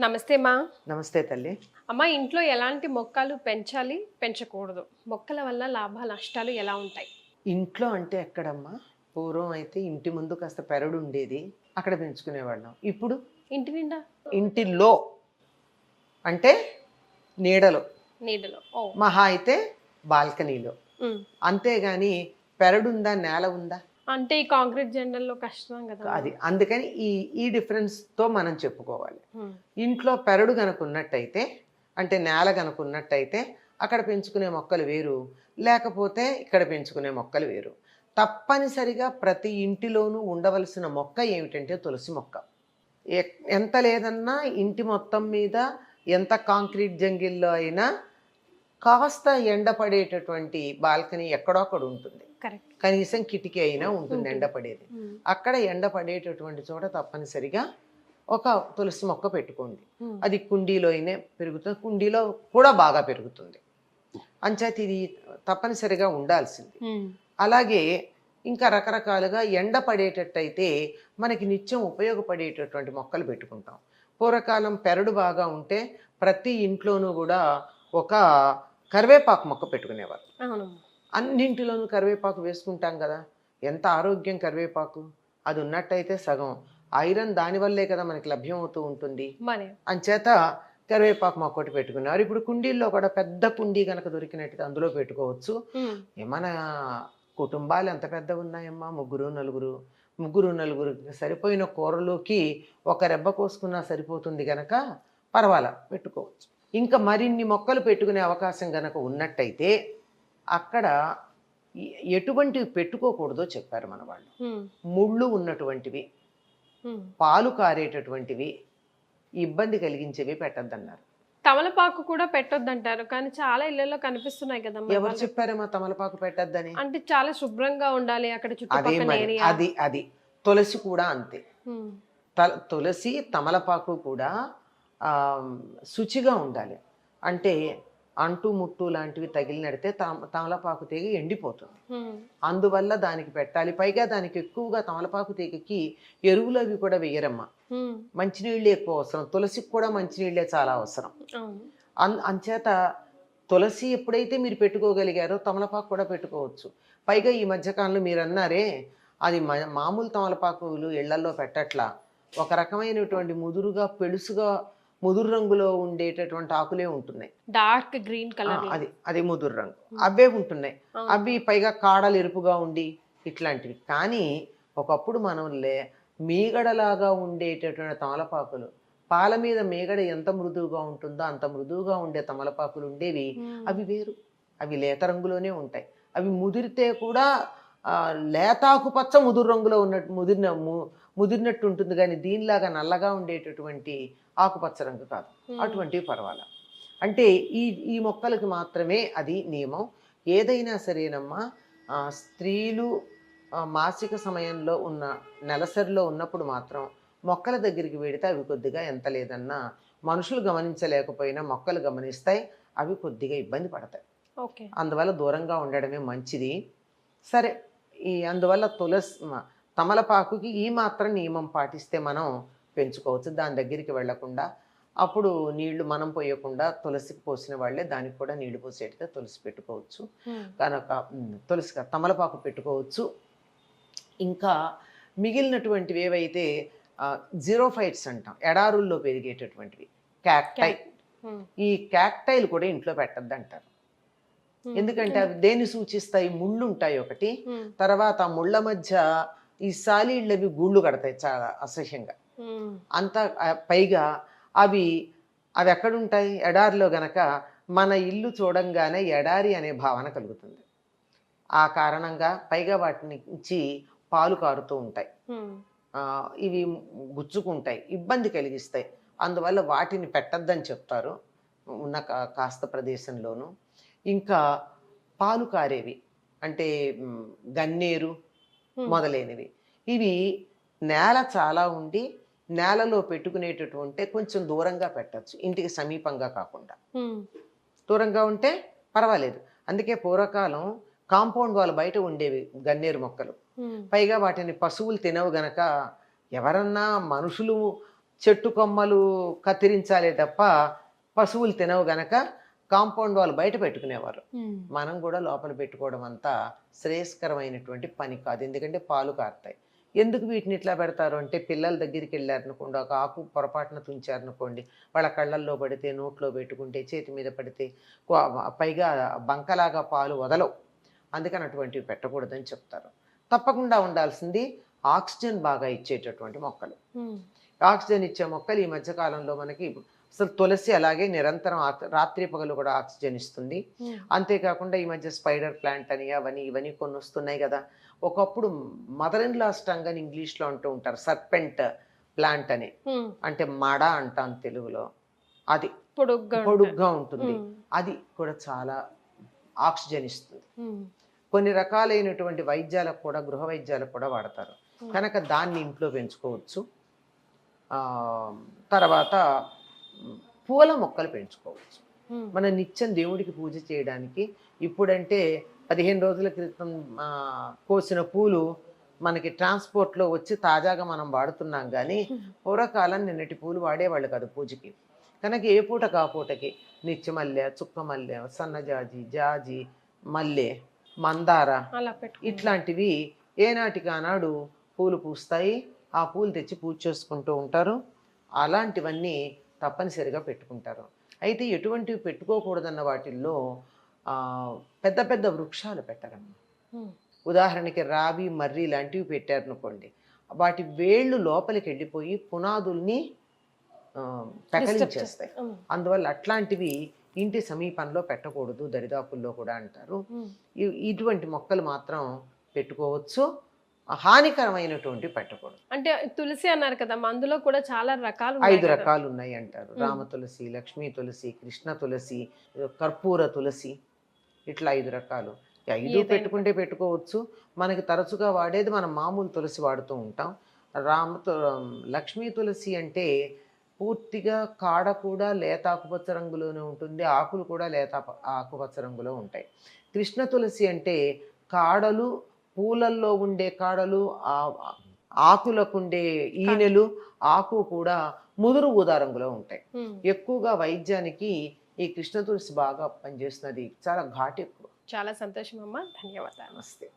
నమస్తే మా. నమస్తే తల్లి. అమ్మ ఇంట్లో ఎలాంటి మొక్కలు పెంచాలి? పెంచకూడదు. మొక్కల వల్ల లాభ నష్టాలు ఎలా ఉంటాయి? ఇంట్లో అంటే ఎక్కడమ్మా? పూర్వం అయితే ఇంటి ముందు కాస్త పెరడు ఉండేది. అక్కడ పెంచుకునేవాళ్ళం. ఇప్పుడు? ఇంటి నిండా? ఇంటిలో. అంటే నీడలో. నీడలో. ఓ. మహా అయితే బాల్కనీలో. ఉమ్. అంతేగాని పెరడుందా నేల ఉందా? అంటే ఈ కాంక్రీట్ జెండల్లో కష్టం కదా అది అందుకని ఈ ఈ డిఫరెన్స్తో మనం చెప్పుకోవాలి. ఇంట్లో పెరడు గనక ఉన్నట్టయితే అంటే నేల గనక ఉన్నట్టయితే అక్కడ పెంచుకునే మొక్కలు వేరు లేకపోతే ఇక్కడ పెంచుకునే మొక్కలు వేరు. తప్పనిసరిగా ప్రతి ఇంటిలోనూ ఉండవలసిన మొక్క ఏమిటంటే తులసి మొక్క. ఎ- ఎంత లేదన్నా ఇంటి మొత్తం మీద ఎంత కాంక్రీట్ జంగిల్లో అయినా కాస్త ఎండపడేటటువంటి బాల్కనీ ఎక్కడో అక్కడ ఉంటుంది. కరెక్ట్. కనీసం కిటికీ అయినా ఉంటుంది. ఎండపడేది. అక్కడ ఎండ పడేటటువంటి చోట తప్పనిసరిగా ఒక తులసి మొక్క పెట్టుకోండి. అది కుండీలో అయినే పెరుగుతుంది. కుండీలో కూడా బాగా పెరుగుతుంది. అంచేత ఇది తప్పనిసరిగా ఉండాల్సింది. అలాగే ఇంకా రకరకాలుగా ఎండ పడేటట్టయితే మనకి నిత్యం ఉపయోగపడేటటువంటి మొక్కలు పెట్టుకుంటాం. పూర్వకాలం పెరడు బాగా ఉంటే ప్రతి ఇంట్లోనూ కూడా ఒక కరివేపాకు మొక్క పెట్టుకునేవారు. అన్నింటిలోనూ కరివేపాకు వేసుకుంటాం కదా. ఎంత ఆరోగ్యం కరివేపాకు? అది ఉన్నట్టయితే సగం. ఐరన్ దానివల్లే కదా మనకి లభ్యం అవుతూ ఉంటుంది అంచేత కరివేపాకు మొక్క ఒకటి పెట్టుకున్నారు ఇప్పుడు కుండీల్లో కూడా పెద్ద కుండీ కనుక దొరికినట్టుగా అందులో పెట్టుకోవచ్చు. ఏమన్నా కుటుంబాలు ఎంత పెద్ద ఉన్నాయమ్మా? ముగ్గురు నలుగురు. ముగ్గురు నలుగురు సరిపోయిన కూరలోకి ఒక రెబ్బ కోసుకున్నా సరిపోతుంది గనక పర్వాలా? పెట్టుకోవచ్చు. ఇంకా మరిన్ని మొక్కలు పెట్టుకునే అవకాశం గనక ఉన్నట్టయితే అక్కడ ఎటువంటివి పెట్టుకోకూడదో చెప్పారు మన వాళ్ళు. ముళ్ళు ఉన్నటువంటివి. పాలు కారేటటువంటివి ఇబ్బంది కలిగించేవి పెట్టద్దన్నారు తమలపాకు కూడా పెట్టొద్దంటారు కానీ చాలా ఇళ్ళలో కనిపిస్తున్నాయి కదా ఎవరు వాళ్ళు. చెప్పారేమో తమలపాకు పెట్టద్దని అంటే చాలా శుభ్రంగా ఉండాలి అక్కడ చుట్టుపక్కల అది అది తులసి కూడా అంతే తులసి తమలపాకు కూడా శుచిగా ఉండాలి. అంటే అంటు ముట్టు లాంటివి తగిలినడితే తమ తమలపాకు తీగ ఎండిపోతుంది. అందువల్ల దానికి పెట్టాలి. పైగా దానికి ఎక్కువగా తమలపాకు తీగకి ఎరువులు అవి కూడా వేయరమ్మా. మంచినీళ్ళు ఎక్కువ అవసరం. తులసికి కూడా మంచినీళ్ళే చాలా అవసరం. అన్ అంచేత తులసి ఎప్పుడైతే మీరు పెట్టుకోగలిగారో తమలపాకు కూడా పెట్టుకోవచ్చు. పైగా ఈ మధ్యకాలంలో మీరు అన్నారే అది మామూలు తమలపాకులు ఇళ్ళలో పెట్టట్లా. ఒక రకమైనటువంటి ముదురుగా పెలుసుగా ముదురు రంగులో ఉండేటటువంటి ఆకులే ఉంటున్నాయి. Dark green colour. అది అది ముదురు రంగు. అవే ఉంటున్నాయి. అవి పైగా కాడలు ఎరుపుగా ఉండి ఇట్లాంటివి. కానీ ఒకప్పుడు మనం లే మీగడలాగా ఉండేటటువంటి తమలపాకులు పాల మీద మీగడ ఎంత మృదువుగా ఉంటుందో అంత మృదువుగా ఉండే తమలపాకులు ఉండేవి. అవి వేరు. అవి లేత రంగులోనే ఉంటాయి. అవి ముదిరితే కూడా లేతాకు పచ్చ ముదురు రంగులో ఉన్నట్టు ముదిరిన ముదిరినట్టు ఉంటుంది కానీ దీనిలాగా నల్లగా ఉండేటటువంటి ఆకుపచ్చ రంగు కాదు. అటువంటివి పర్వాలా. అంటే ఈ ఈ మొక్కలకి మాత్రమే అది నియమం. ఏదైనా సరేనమ్మా స్త్రీలు మాసిక సమయంలో ఉన్న నెలసరిలో ఉన్నప్పుడు మాత్రం మొక్కల దగ్గరికి వెడితే అవి కొద్దిగా ఎంత లేదన్నా మనుషులు గమనించలేకపోయినా మొక్కలు గమనిస్తాయి అవి కొద్దిగా ఇబ్బంది పడతాయి. ఓకే. అందువల్ల దూరంగా ఉండడమే మంచిది. సరే ఈ అందువల్ల తులసి తమలపాకుకి ఈ మాత్రం నియమం పాటిస్తే మనం పెంచుకోవచ్చు దాని దగ్గరికి వెళ్ళకుండా అప్పుడు నీళ్ళు మనం పోయకుండా తులసికి పోసిన వాళ్ళే దానికి కూడా నీళ్ళు పోసేటితే తులసి పెట్టుకోవచ్చు. కనుక తులసి తమలపాకు పెట్టుకోవచ్చు. ఇంకా మిగిలినటువంటివి ఏవైతే జీరో ఫైట్స్ అంటాం ఎడారుల్లో పెరిగేటటువంటివి క్యాక్టై ఈ క్యాక్టైలు కూడా ఇంట్లో పెట్టద్దు అంటారు ఎందుకంటే అవి దేన్ని సూచిస్తాయి? ముళ్ళు ఉంటాయి ఒకటి తర్వాత ఆ ముళ్ళ మధ్య ఈ సాలీళ్ళవి గూళ్ళు కడతాయి చాలా అసహ్యంగా. అంత పైగా అవి అవి ఎక్కడుంటాయి? ఎడారిలో గనక మన ఇల్లు చూడంగానే ఎడారి అనే భావన కలుగుతుంది. ఆ కారణంగా పైగా వాటి నుంచి పాలు కారుతూ ఉంటాయి. ఇవి గుచ్చుకుంటాయి ఇబ్బంది కలిగిస్తాయి. అందువల్ల వాటిని పెట్టద్దని చెప్తారు. ఉన్న కా- కాస్త ప్రదేశంలోనూ. ఇంకా పాలు కారేవి అంటే గన్నేరు మొదలైనవి. ఇవి నేల చాలా ఉండి నేలలో పెట్టుకునేటటువంటి కొంచెం దూరంగా పెట్టచ్చు. ఇంటికి సమీపంగా కాకుండా. దూరంగా ఉంటే పర్వాలేదు. అందుకే పూర్వకాలం కాంపౌండ్ వాళ్ళ బయట ఉండేవి గన్నేరు మొక్కలు. పైగా వాటిని పశువులు తినవు గనక ఎవరన్నా మనుషులు చెట్టు కొమ్మలు కత్తిరించాలే తప్ప పశువులు తినవు గనక కాంపౌండ్ వాళ్ళు బయట పెట్టుకునేవారు. మనం కూడా లోపల పెట్టుకోవడం అంతా శ్రేయస్కరమైనటువంటి పని కాదు. ఎందుకంటే పాలు కారుతాయి. ఎందుకు వీటిని ఇట్లా పెడతారు అంటే పిల్లల దగ్గరికి వెళ్ళారనుకోండి ఒక ఆకు పొరపాటున తుంచారనుకోండి వాళ్ళ కళ్ళల్లో పడితే నోట్లో పెట్టుకుంటే చేతి మీద పడితే పైగా బంకలాగా పాలు వదలవు. అందుకని అటువంటివి పెట్టకూడదని చెప్తారు. తప్పకుండా ఉండాల్సింది ఆక్సిజన్ బాగా ఇచ్చేటటువంటి మొక్కలు. ఆక్సిజన్ ఇచ్చే మొక్కలు ఈ మధ్యకాలంలో మనకి అసలు తులసి అలాగే నిరంతరం రాత్రి పగలు కూడా ఆక్సిజన్ ఇస్తుంది. అంతేకాకుండా ఈ మధ్య స్పైడర్ ప్లాంట్ అని అవని ఇవన్నీ కొన్ని వస్తున్నాయి కదా. ఒకప్పుడు మదర్ ఇన్ లా స్టంగ్ అని ఇంగ్లీష్లో అంటూ ఉంటారు సర్పెంట్ ప్లాంట్ అని. అంటే మడ అంటాం తెలుగులో. అది పొడుగ్గా ఉంటుంది. పొడుగ్గా ఉంటుంది. ఉమ్. అది కూడా చాలా ఆక్సిజన్ ఇస్తుంది. కొన్ని రకాలైనటువంటి వైద్యాలకు కూడా గృహ వైద్యాలకు కూడా వాడతారు. Hmm. కనుక దాన్ని ఇంట్లో పెంచుకోవచ్చు. తర్వాత పూల మొక్కలు పెంచుకోవచ్చు. మన నిత్యం దేవుడికి పూజ చేయడానికి ఇప్పుడంటే పదిహేను రోజుల క్రితం కోసిన పూలు మనకి ట్రాన్స్పోర్ట్లో వచ్చి తాజాగా మనం వాడుతున్నాం కానీ పూర్వకాలం నిన్నటి పూలు వాడేవాళ్ళు కాదు పూజకి. కనుక ఏ పూట కా పూటకి? నిత్యమల్లె చుక్కమల్లె సన్నజాజి జాజి మల్లె మందార ఇట్లాంటివి ఏనాటికి ఆనాడు పూలు పూస్తాయి. ఆ పూలు తెచ్చి పూజ చేసుకుంటూ ఉంటారు. అలాంటివన్నీ తప్పనిసరిగా పెట్టుకుంటారు. అయితే ఎటువంటివి పెట్టుకోకూడదన్న వాటిల్లో పెద్ద పెద్ద వృక్షాలు పెట్టరమ్మా. ఉదాహరణకి రావి మర్రి లాంటివి పెట్టారనుకోండి వాటి వేళ్ళు లోపలికి వెళ్ళిపోయి పునాదుల్ని ఉమ్. అందువల్ల అట్లాంటివి ఇంటి సమీపంలో పెట్టకూడదు దరిదాపుల్లో కూడా అంటారు. ఇటువంటి మొక్కలు మాత్రం పెట్టుకోవచ్చు. హానికరమైనటువంటి పెట్టకూడదు. అంటే తులసి అన్నారు కదా అందులో కూడా చాలా రకాలు ఐదు. రకాలు ఉన్నాయి అంటారు. రామ తులసి లక్ష్మీ తులసి కృష్ణ తులసి కర్పూర తులసి ఇట్లా ఐదు రకాలు. ఐదు. పెట్టుకుంటే పెట్టుకోవచ్చు. మనకి తరచుగా వాడేది మనం మామూలు తులసి వాడుతూ ఉంటాం. రామ లక్ష్మీ తులసి అంటే పూర్తిగా కాడ కూడా లేత ఆకుపచ్చ రంగులోనే ఉంటుంది. ఆకులు కూడా లేత ఆకు- ఆకుపచ్చ రంగులో ఉంటాయి. కృష్ణ తులసి అంటే కాడలు పూలల్లో ఉండే కాడలు ఆ- ఆకులకు ఉండే ఈనెలు ఆకు కూడా ముదురు ఊదా రంగులో ఉంటాయి. ఎక్కువగా వైద్యానికి ఈ కృష్ణ తులసి బాగా పనిచేస్తున్నది. చాలా ఘాటు ఎక్కువ. చాలా సంతోషం అమ్మా. ధన్యవాదాలు. నమస్తే.